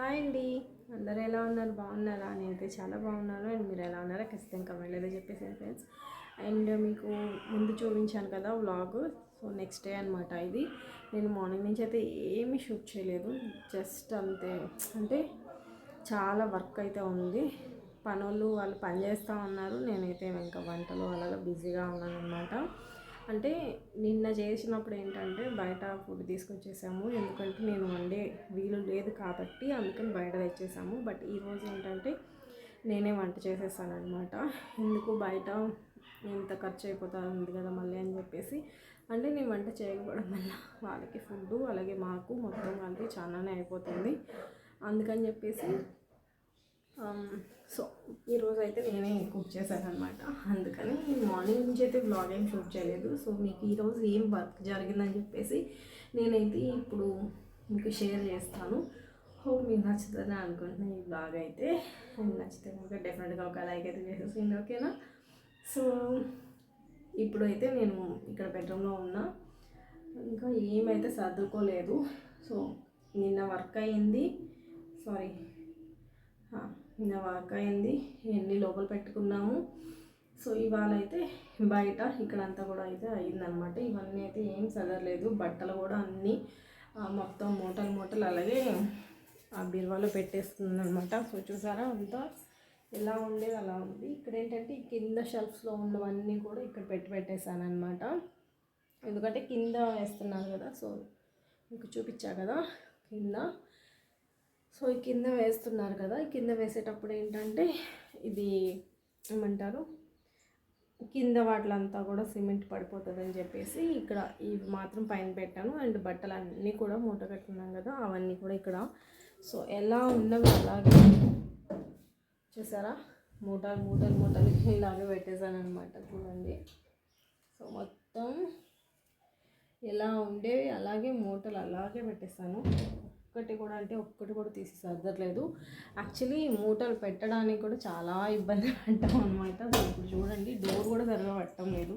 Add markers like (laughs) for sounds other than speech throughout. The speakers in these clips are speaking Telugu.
హాయ్ అండి. అందరూ ఎలా ఉన్నారు? బాగున్నారా? నేనైతే చాలా బాగున్నాను. అండ్ మీరు ఎలా ఉన్నారో ఖచ్చితంగా కమెంట్ అయితే చెప్పేసాను ఫ్రెండ్స్ అండ్ మీకు ముందు చూపించాను కదా వ్లాగ్ సో నెక్స్ట్ డే అనమాట ఇది. నేను మార్నింగ్ నుంచి అయితే ఏమీ షూట్ చేయలేదు. జస్ట్ అంతే. అంటే చాలా వర్క్ అయితే ఉంది. పనులు వాళ్ళు పని చేస్తూ ఉన్నారు. నేనైతే ఇంకా వంటలు అలా బిజీగా ఉన్నాను అనమాట అంటే నిన్న చేసినప్పుడు ఏంటంటే బయట ఫుడ్ తీసుకొచ్చేసాము. ఎందుకంటే నేను వండే వీలు లేదు కాబట్టి అందుకని బయట తెచ్చేసాము. బట్ ఈరోజు ఏంటంటే నేనే వంట చేసేసాను అనమాట ఎందుకు బయట ఎంత ఖర్చు అయిపోతా ఉంది కదా మళ్ళీ అని చెప్పేసి. అంటే నేను వంట చేయకపోవడం వల్ల వాళ్ళకి ఫుడ్ అలాగే మాకు మొత్తం కలిపి చాలానే అయిపోతుంది. అందుకని చెప్పేసి Um, సో ఈరోజు అయితే నేనే కుక్ చేశాను అనమాట అందుకని మార్నింగ్ నుంచి అయితే బ్లాగ్ ఏం షూట్ చేయలేదు. సో మీకు ఈరోజు ఏం వర్క్ జరిగిందని చెప్పేసి నేనైతే ఇప్పుడు మీకు షేర్ చేస్తాను. హోప్ మీకు నచ్చుతుందని అనుకుంటున్నాను ఈ బ్లాగ్ అయితే. నచ్చితే కనుక డెఫినెట్గా ఒక లైక్ అయితే చేసేసింది ఓకేనా సో ఇప్పుడైతే నేను ఇక్కడ బెడ్రూమ్లో ఉన్నా. ఇంకా ఏమైతే సర్దుకోలేదు. సో నిన్న వర్క్ అయింది సారీ నిన్న వర్క్ అయింది ఇవన్నీ లోపల పెట్టుకున్నాము. సో ఇవాళ అయితే బయట ఇక్కడంతా కూడా అయితే అయిందనమాట. ఇవన్నీ అయితే ఏం సదరలేదు. బట్టలు కూడా అన్నీ మొత్తం మూటలు మూటలు అలాగే ఆ బీరువాలో పెట్టేస్తుంది అనమాట సో చూసారా అంతా ఎలా ఉండేది అలా ఉంది. ఇక్కడ ఏంటంటే కింద షెల్ఫ్స్లో ఉన్నవన్నీ కూడా ఇక్కడ పెట్టి పెట్టేశాను అనమాట ఎందుకంటే కింద వేస్తున్నారు కదా సో మీకు చూపించా కదా కింద. సో ఈ కింద వేస్తున్నారు కదా ఈ కింద వేసేటప్పుడు ఏంటంటే ఇది ఏమంటారు? కింద వాటిలంతా కూడా సిమెంట్ పడిపోతుంది అని చెప్పేసి ఇక్కడ ఇవి మాత్రం పైన పెట్టాను. అండ్ బట్టలు అన్నీ కూడా మూట కట్టున్నాం కదా అవన్నీ కూడా ఇక్కడ. సో ఎలా ఉన్నవి అలాగే చూసారా? మూటలు మూటలు మూటలు (laughs) ఇలాగే పెట్టేశాను అనమాట చూడండి. సో మొత్తం ఎలా ఉండేవి అలాగే మూటలు అలాగే పెట్టేశాను. ఒక్కటి కూడా అంటే ఒక్కటి కూడా తీసి సర్దట్లేదు. యాక్చువల్లీ మూటలు పెట్టడానికి కూడా చాలా ఇబ్బంది పడ్డాం అనమాట సో ఇప్పుడు చూడండి డోర్ కూడా సరిగా పట్టడం లేదు.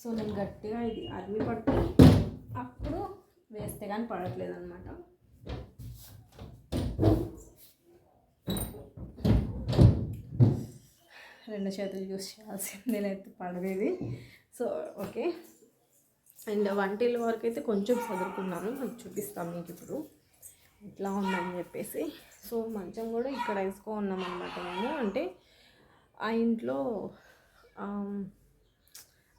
సో నేను గట్టిగా ఇది అరవి పట్టి అప్పుడు వేస్తే కానీ పడట్లేదు అనమాట రెండు చేతులు యూస్ చేయాల్సిందే. అయితే పడలేదు. So okay. అండ్ వంటిల్ వరకు అయితే కొంచెం చదువుకున్నాను అది చూపిస్తాను మీకు ఇప్పుడు. ఎట్లా ఉందని చెప్పేసి. సో మంచం కూడా ఇక్కడ వేసుకో ఉన్నాం అనమాట మేము. అంటే ఆ ఇంట్లో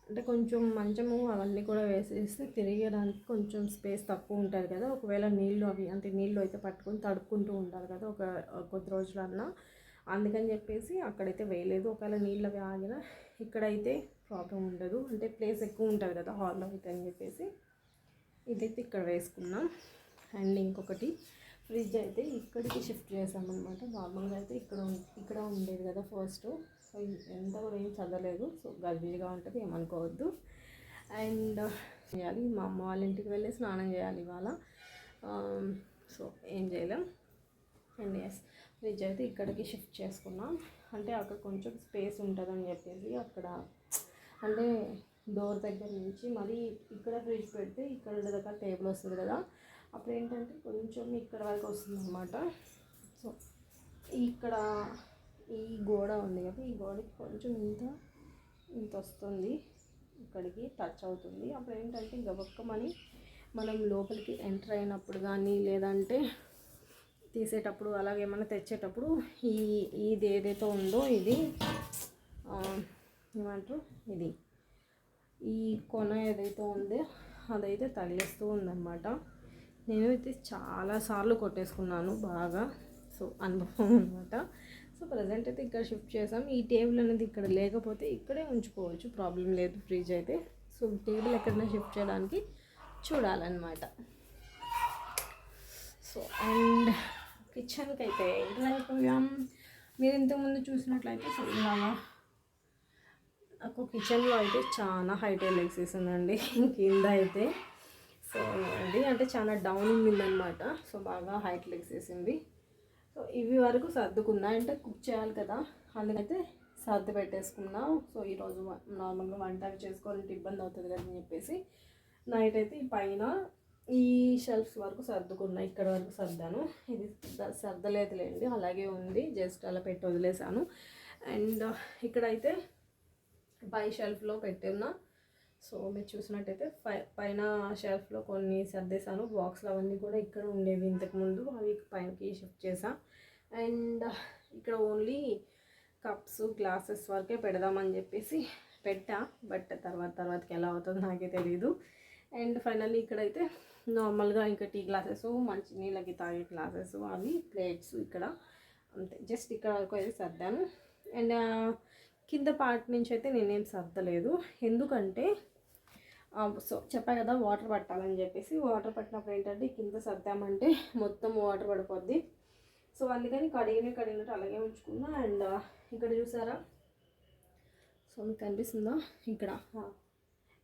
అంటే కొంచెం మంచము అవన్నీ కూడా వేసేస్తే తిరిగడానికి కొంచెం స్పేస్ తక్కువ ఉంటుంది కదా. ఒకవేళ నీళ్ళు అవి అంటే నీళ్ళు అయితే పట్టుకొని తడుపుకుంటూ ఉండాలి కదా ఒక కొద్ది రోజులన్నా. అందుకని చెప్పేసి అక్కడైతే వేయలేదు. ఒకవేళ నీళ్ళు అవి ఆగినా ఇక్కడైతే ప్రాబ్లం ఉండదు. అంటే ప్లేస్ ఎక్కువ ఉంటుంది కదా హాల్లో అయితే అని చెప్పేసి. ఇదైతే ఇక్కడ వేసుకున్నాం. అండ్ ఇంకొకటి ఫ్రిడ్జ్ అయితే ఇక్కడికి షిఫ్ట్ చేసామన్నమాట. నార్మల్గా అయితే ఇక్కడ ఇక్కడ ఉండేది కదా ఫస్ట్. సో ఎంత కూడా ఏం చదవలేదు. సో గల్బీగా ఉంటుంది ఏమనుకోవద్దు. అండ్ చేయాలి. మా అమ్మ వాళ్ళ ఇంటికి వెళ్ళి స్నానం చేయాలి ఇవాళ. సో ఏం చేయలేం. అండ్ ఎస్ ఫ్రిడ్జ్ అయితే ఇక్కడికి షిఫ్ట్ చేసుకున్నాం. అంటే అక్కడ కొంచెం స్పేస్ ఉంటుందని చెప్పేసి అక్కడ అంటే డోర్ దగ్గర నుంచి మరీ ఇక్కడ ఫ్రిడ్జ్ పెడితే ఇక్కడ దగ్గర టేబుల్ వస్తుంది కదా అప్పుడు ఏంటంటే కొంచెం ఇక్కడ వరకు వస్తుంది అనమాట సో ఇక్కడ ఈ గోడ ఉంది కదా ఈ గోడకి కొంచెం ఇంత ఇంత వస్తుంది. ఇక్కడికి టచ్ అవుతుంది. అప్పుడు ఏంటంటే గబక్కమని మనం లోపలికి ఎంటర్ అయినప్పుడు కానీ లేదంటే తీసేటప్పుడు అలాగే ఏమైనా తెచ్చేటప్పుడు ఈ ఇది ఏదైతే ఉందో ఇది ఏమంటారు? ఇది. ఈ కొన ఏదైతే ఉందో అదైతే తగిలిస్తూ ఉందన్నమాట. నేను అయితే చాలాసార్లు కొట్టేసుకున్నాను బాగా. సో అనుభవం అనమాట సో ప్రజెంట్ అయితే ఇక్కడ షిఫ్ట్ చేసాం ఈ టేబుల్ అనేది ఇక్కడ లేకపోతే ఇక్కడే ఉంచుకోవచ్చు. ప్రాబ్లం లేదు ఫ్రిడ్జ్ అయితే. సో టేబుల్ ఎక్కడైనా షిఫ్ట్ చేయడానికి చూడాలన్నమాట. సో అండ్ కిచెన్కి అయితే ఏంటి అయిపోయాం మీరు ఇంతకుముందు చూసినట్లయితే సో ఇలాగా నాకు కిచెన్లో అయితే చాలా హైట్ లెగ్స్ ఉందండి కింద అయితే. సో అది అంటే చాలా డౌన్ ఉందన్నమాట సో బాగా హైట్ లెగ్స్ వేసింది. సో ఇవి వరకు సర్దుకున్నా. అంటే కుక్ చేయాలి కదా. అందుకైతే సర్ది పెట్టేసుకున్నా. సో ఈరోజు నార్మల్గా వంట అవి చేసుకోవాలంటే ఇబ్బంది అవుతుంది కదా అని చెప్పేసి నైట్ అయితే ఈ పైన ఈ షెల్ఫ్స్ వరకు సర్దుకున్నా. ఇక్కడ వరకు సర్దాను. ఇది సర్దలేదులేండి. అలాగే ఉంది. జస్ట్ అలా పెట్టి వదిలేసాను. అండ్ ఇక్కడైతే పై షెల్ఫ్లో పెట్టున్నా సో మీరు చూసినట్టయితే పై పైన షెల్ఫ్లో కొన్ని సర్దేశాను బాక్స్లు అవన్నీ కూడా ఇక్కడ ఉండేవి ఇంతకుముందు అవి పైనకి షిఫ్ట్ చేసా అండ్ ఇక్కడ ఓన్లీ కప్స్ గ్లాసెస్ వరకే పెడదామని చెప్పేసి పెట్టా. బట్ తర్వాత తర్వాతకి ఎలా అవుతుందో నాకే తెలియదు అండ్ ఫైనల్లీ ఇక్కడైతే నార్మల్గా ఇంకా టీ గ్లాసెస్ మంచి నీళ్ళకి తాగే గ్లాసెస్ అవి ప్లేట్స్ ఇక్కడ. అంతే. జస్ట్ ఇక్కడ వరకు అయితే సర్దాను. అండ్ కింద పార్ట్ నుంచి అయితే నేనేం సర్దలేదు. ఎందుకంటే సో చెప్పా కదా వాటర్ పట్టాలని చెప్పేసి వాటర్ పట్టినప్పుడు ఏంటంటే కింద సర్దామంటే మొత్తం వాటర్ పడిపోద్ది. సో అందుకని కడిగిన కడిగినట్టు అలాగే ఉంచుకున్నా. అండ్ ఇక్కడ చూసారా? సో మీకు కనిపిస్తుందా? ఇక్కడ.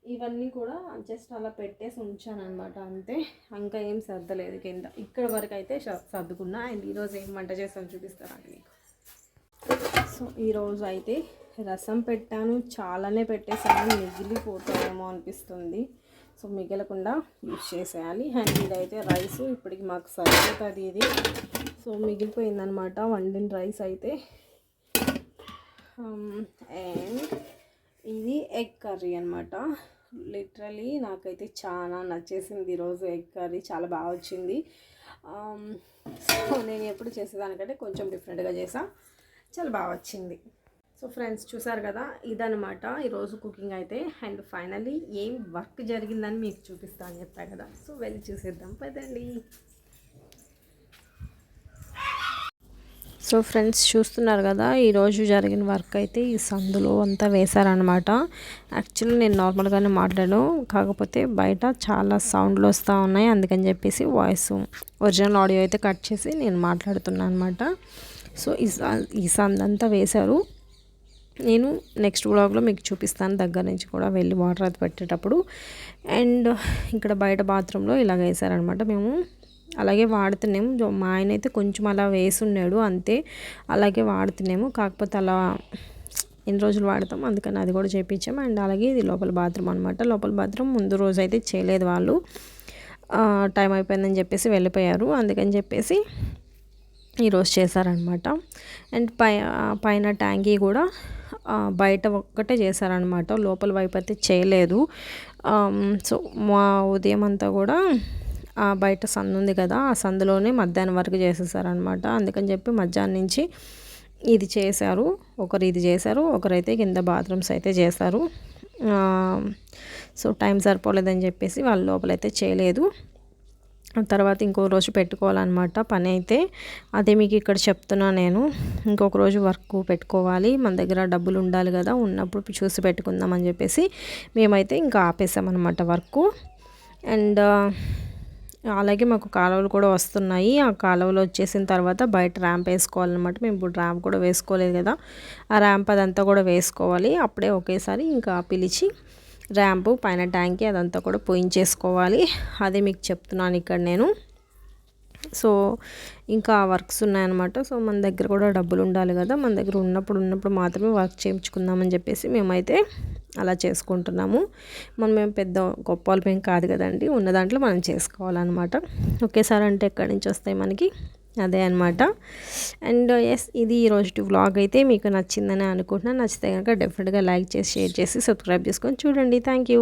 ఇవన్నీ కూడా జస్ట్ అలా పెట్టేసి ఉంచాను అనమాట అంతే. ఇంకా ఏం సర్దలేదు కింద. ఇక్కడ వరకు అయితే సర్దుకున్నా. అండ్ ఈరోజు ఏం వంట చేస్తాను చూపిస్తారా మీకు? సో ఈరోజు అయితే రసం పెట్టాను చాలానే పెట్టేసాను మిగిలిపోతాయేమో అనిపిస్తుంది. సో మిగలకుండా యూజ్ చేసేయాలి. అండ్ ఇదైతే రైస్ ఇప్పటికి మాకు సరిపోతుంది ఇది. సో మిగిలిపోయిందనమాట వండిన రైస్ అయితే. Um, అండ్ ఇది ఎగ్ కర్రీ అనమాట లిటరలీ నాకైతే చాలా నచ్చేసింది ఈరోజు ఎగ్ కర్రీ. చాలా బాగా వచ్చింది. Um, సో నేను ఎప్పుడు చేసేదానికంటే కొంచెం డిఫరెంట్గా చేసా. చాలా బాగా వచ్చింది. సో ఫ్రెండ్స్ చూసారు కదా ఇదనమాట ఈరోజు కుకింగ్ అయితే అండ్ ఫైనల్లీ ఏం వర్క్ జరిగిందని మీకు చూపిస్తాను చెప్పా కదా. సో వెళ్ళి చూసేద్దాం. పదండి. సో ఫ్రెండ్స్ చూస్తున్నారు కదా ఈరోజు జరిగిన వర్క్ అయితే ఈ సందులో అంతా వేశారనమాట యాక్చువల్లీ నేను నార్మల్గానే మాట్లాడాను కాకపోతే బయట చాలా సౌండ్లు వస్తూ ఉన్నాయి. అందుకని చెప్పేసి వాయిస్ ఒరిజినల్ ఆడియో అయితే కట్ చేసి నేను మాట్లాడుతున్నాను అనమాట సో ఈ ఈ సందంతా వేశారు. నేను నెక్స్ట్ బ్లాగ్లో మీకు చూపిస్తాను దగ్గర నుంచి కూడా వెళ్ళి వాటర్ అది పెట్టేటప్పుడు. అండ్ ఇక్కడ బయట బాత్రూంలో ఇలాగ వేసారనమాట మేము. అలాగే వాడుతున్నాము. మా ఆయన అయితే కొంచెం అలా వేసున్నాడు అంతే. అలాగే వాడుతున్నాము. కాకపోతే అలా ఎన్ని రోజులు వాడతాం? అందుకని అది కూడా చేయించాము అండ్ అలాగే ఇది లోపల బాత్రూమ్ అనమాట. లోపల బాత్రూమ్ ముందు రోజు అయితే చేయలేదు వాళ్ళు. టైం అయిపోయిందని చెప్పేసి వెళ్ళిపోయారు. అందుకని చెప్పేసి ఈరోజు చేశారనమాట. అండ్ పై పైన ట్యాంకీ కూడా బయట ఒక్కటే చేశారనమాట లోపల వైపు అయితే చేయలేదు. సో మా ఉదయం అంతా కూడా బయట సందు ఉంది కదా ఆ సందులోనే మధ్యాహ్నం వరకు చేసేసారనమాట అందుకని చెప్పి మధ్యాహ్నం నుంచి ఇది చేశారు ఒకరు ఇది చేశారు ఒకరైతే కింద బాత్రూమ్స్ అయితే చేశారు. సో టైం సరిపోలేదని చెప్పేసి వాళ్ళ లోపలైతే చేయలేదు. తర్వాత ఇంకో రోజు పెట్టుకోవాలన్నమాట పని అయితే. అదే మీకు ఇక్కడ చెప్తున్నా నేను. ఇంకొక రోజు వర్క్ పెట్టుకోవాలి. మన దగ్గర డబ్బులు ఉండాలి కదా ఉన్నప్పుడు చూసి పెట్టుకుందాం అని చెప్పేసి మేమైతే ఇంకా ఆపేసామన్నమాట వర్క్. అండ్ అలాగే మాకు కాలువలు కూడా వస్తున్నాయి. ఆ కాలువలు వచ్చేసిన తర్వాత బయట ర్యాంప్ వేసుకోవాలన్నమాట. మేము ఇప్పుడు ర్యాంప్ కూడా వేసుకోలేదు కదా. ఆ ర్యాంప్ అదంతా కూడా వేసుకోవాలి. అప్పుడే ఒకేసారి ఇంకా పిలిచి ర్యాంపు పైన ట్యాంకి అదంతా కూడా పోయించేసుకోవాలి. అదే మీకు చెప్తున్నాను ఇక్కడ నేను. సో ఇంకా వర్క్స్ ఉన్నాయన్నమాట. సో మన దగ్గర కూడా డబ్బులు ఉండాలి కదా. మన దగ్గర ఉన్నప్పుడు ఉన్నప్పుడు మాత్రమే వర్క్ చేయించుకుందామని చెప్పేసి మేమైతే అలా చేసుకుంటున్నాము. మనం మేము పెద్ద గొప్ప వాళ్ళం కాదు కదండి. ఉన్న దాంట్లో మనం చేసుకోవాలన్నమాట. ఒకేసారి అంటే ఎక్కడి నుంచి వస్తాయి మనకి? అదే అనమాట అండ్ ఎస్ ఇది ఈరోజు వ్లాగ్ అయితే మీకు నచ్చిందని అనుకుంటున్నాను. నచ్చితే కనుక డెఫినెట్గా లైక్ చేసి షేర్ చేసి సబ్స్క్రైబ్ చేసుకొని చూడండి. Thank you